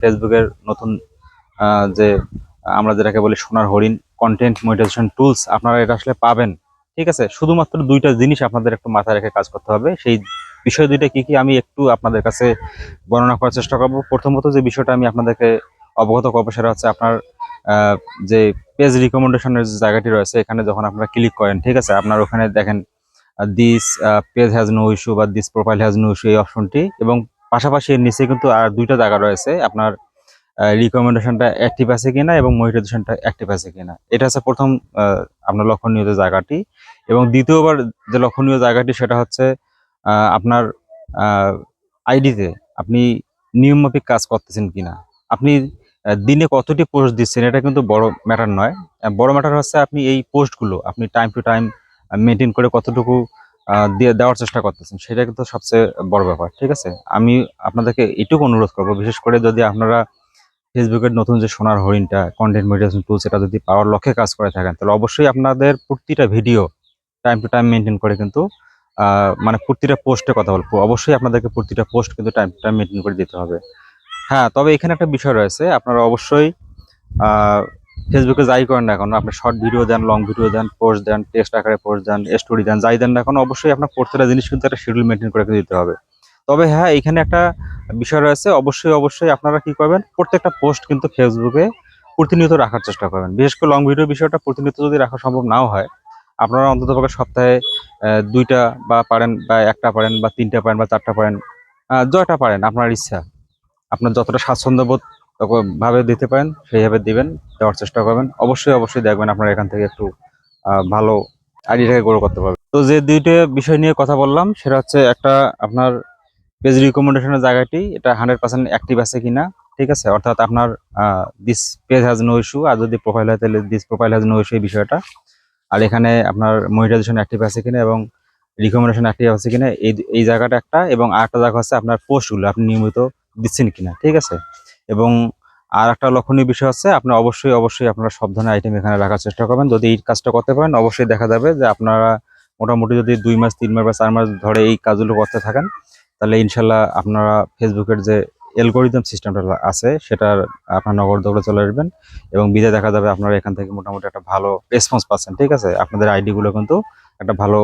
ফেসবুকের নতুন যে, আমরা যেটাকে বলি সোনার হরিণ কন্টেন্ট মনিটাইজেশন টুলস আপনারা এটা আসলে পাবেন। ঠিক আছে? শুধুমাত্র দুইটা জিনিস আপনাদের একটু মাথায় রেখে কাজ করতে হবে। সেই বিষয় দুইটা কি কি আমি একটু আপনাদের কাছে বর্ণনা করার চেষ্টা করব। প্রথমত যে বিষয়টা আমি আপনাদেরকে অবগত করব সেটা হচ্ছে আপনার যে পেজ রিকমেন্ডেশনের যে জায়গাটি রয়েছে, এখানে যখন আপনারা ক্লিক করেন, ঠিক আছে? আপনার ওখানে দেখেন this page has no issue বা this profile has no issue এই অপশনটি এবং পাশাপাশি এর নিচে কিন্তু আর দুইটা জায়গা রয়েছে। আপনার রিকমেন্ডেশনটা অ্যাক্টিভ আছে কিনা এবং মনিটাইজেশনটা অ্যাক্টিভ আছে কিনা। এটা হচ্ছে প্রথম আপনার লক্ষণীয় যে জায়গাটি। এবং দ্বিতীয়বার যে লক্ষণীয় জায়গাটি সেটা হচ্ছে আপনার আইডিতে আপনি নিয়মমাফিক কাজ করতেছেন কিনা। আপনি দিনে কতটি পোস্ট দিচ্ছেন এটা কিন্তু বড় ম্যাটার নয়। বড় ম্যাটার হচ্ছে আপনি এই পোস্টগুলো আপনি টাইম টু টাইম মেনটেন করে কতটুকু দিয়ে দেওয়ার চেষ্টা করতেছেন, সেটা কিন্তু সবচেয়ে বড় ব্যাপার, ঠিক আছে? আমি আপনাদেরকে এটুকু অনুরোধ করব, বিশেষ করে যদি আপনারা ফেসবুকের নতুন যে সোনার হরিণটা কন্টেন্ট মনিটাইজেশন টুলস এটা যদি পাওয়ার লক্ষ্যে কাজ করে থাকেন, তাহলে অবশ্যই আপনাদের প্রতিটা video time to time maintain করে কিন্তু মানে প্রতিটা পোস্টে কথা বলব। অবশ্যই আপনাদেরকে প্রতিটা পোস্ট কিন্তু টাইম টু টাইম মেনটেন করে দিতে হবে। হ্যাঁ তবে এখানে একটা বিষয় রয়েছে, আপনারা অবশ্যই ফেসবুকে যাই করেন না এখন আপনি শর্ট ভিডিও দেন লং ভিডিও দেন পোস্ট দেন টেক্সট আকারে পোস্ট দেন স্টোরি দেন, যাই দেন না এখন, অবশ্যই আপনার প্রত্যেকটা জিনিস কিন্তু একটা শিডিউল মেনটেন করে দিতে হবে। তবে হ্যাঁ এখানে একটা বিষয় রয়েছে, অবশ্যই অবশ্যই আপনারা কি করবেন, প্রত্যেকটা পোস্ট কিন্তু ফেসবুকে প্রতিনিয়ত রাখার চেষ্টা করবেন। বিশেষ করে লং ভিডিও বিষয়টা প্রতিনিয়ত যদি রাখা সম্ভব নাও হয়, আপনারা অন্তত পক্ষে সপ্তাহে দুইটা বা পারেন বা একটা পারেন বা তিনটা পারেন বা চারটা পারেন যয়টা পারেন, আপনার ইচ্ছা। আপনার যতটা স্বাচ্ছন্দ্য বোধ তখন ভাবে দিতে পারেন, সেইভাবে দিবেন, দেওয়ার চেষ্টা করবেন। অবশ্যই অবশ্যই দেখবেন আপনারা এখান থেকে একটু ভালো আইডিয়াটাকে গ্রো করতে পারবেন। তো যে দুইটা বিষয় নিয়ে কথা বললাম, সেটা হচ্ছে একটা আপনার পেজ রিকমেন্ডেশনের জায়গাটি, এটা হান্ড্রেড পার্সেন্ট অ্যাক্টিভ আছে কিনা, ঠিক আছে? অর্থাৎ আপনার this page has no issue আর যদি প্রোফাইল হয়, তাহলে this profile has no issue এই বিষয়টা। আর এখানে আপনার মনিটাইজেশন অ্যাক্টিভ আছে কিনা এবং রিকমেন্ডেশন অ্যাক্টিভ আছে কিনা, এই এই জায়গাটা একটা, এবং আরেকটা জায়গা হচ্ছে আপনার পোস্টগুলো আপনি নিয়মিত দিচ্ছেন কিনা, ঠিক আছে? এবং আর একটা লক্ষণীয় বিষয় আছে আপনি অবশ্যই অবশ্যই আপনারা সব ধরনের আইটেম এখানে রাখার চেষ্টা করবেন। যদি এই কাজটা করতে পারেন, অবশ্যই দেখা যাবে যে আপনারা মোটামুটি যদি দুই মাস, তিন মাস বা চার মাস ধরে এই কাজগুলো করতে থাকেন, তাহলে ইনশাল্লাহ আপনারা ফেসবুকের যে অ্যালগোরিদম সিস্টেমটা আছে, সেটার আপনার নগর দৌড়ে চলে আসবেন এবং বিদে দেখা যাবে আপনারা এখান থেকে মোটামুটি একটা ভালো রেসপন্স পাচ্ছেন, ঠিক আছে? আপনাদের আইডি গুলো কিন্তু একটা ভালো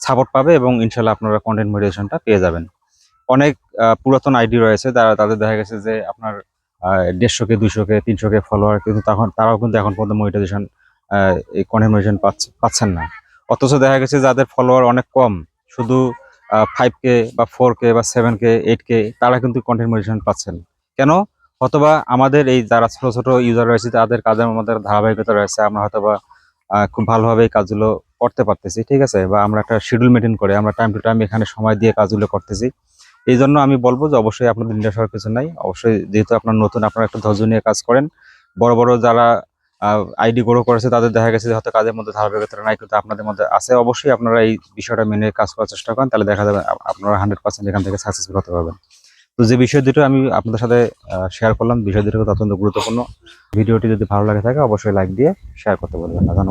সাপোর্ট পাবে এবং ইনশাল্লাহ আপনারা কন্টেন্ট মনিটাইজেশনটা পেয়ে যাবেন। অনেক পুরাতন আইডি রয়েছে, তারা, তাদের দেখা গেছে যে আপনার দেড়শো কে দুশো কে, তিনশো কে ফলোয়ার কিন্তু তখন তারাও কিন্তু এখন পর্যন্ত মনিটাইজেশন এই মনিটাইজেশন পাচ্ছেন না। অথচ দেখা গেছে যাদের ফলোয়ার অনেক কম, শুধু ফাইভ কে বা ফোর কে বা সেভেন কে এইট কে, তারা কিন্তু মনিটাইজেশন পাচ্ছেন। কেন? অথবা আমাদের এই যারা ছোট ছোট ইউজার রয়েছে, তাদের কাজের মধ্যে ধারাবাহিকতা রয়েছে, আমরা হয়তোবা খুব ভালোভাবে এই কাজগুলো করতে পারতেছি, ঠিক আছে? বা আমরা একটা শিডিউল মেনটেন করে, আমরা টাইম টু টাইম এখানে সময় দিয়ে কাজগুলো করতেছি। এই জন্য আমি বলব যে অবশ্যই আপনাদের নিরাশ হওয়ার কিছু নাই। অবশ্যই যেহেতু আপনার নতুন, আপনারা একটা ধৈর্য নিয়ে কাজ করেন। বড় বড় যারা আইডি গ্রো করেছে, তাদের দেখা গেছে যে হয়তো কাজের মধ্যে ধারাবাহিকতা নাই, কিন্তু আপনাদের মধ্যে আছে। অবশ্যই আপনারা এই বিষয়টা মেনে কাজ করার চেষ্টা করেন, তাহলে দেখা যাবে আপনারা হান্ড্রেড পার্সেন্ট এখান থেকে সাকসেসফুল হতে পারবেন। তো যে বিষয় দুটো আমি আপনাদের সাথে শেয়ার করলাম, বিষয় দুটো অত্যন্ত গুরুত্বপূর্ণ। ভিডিওটি যদি ভালো লাগে থাকে, অবশ্যই লাইক দিয়ে শেয়ার করতে বলবেন ধন্যবাদ।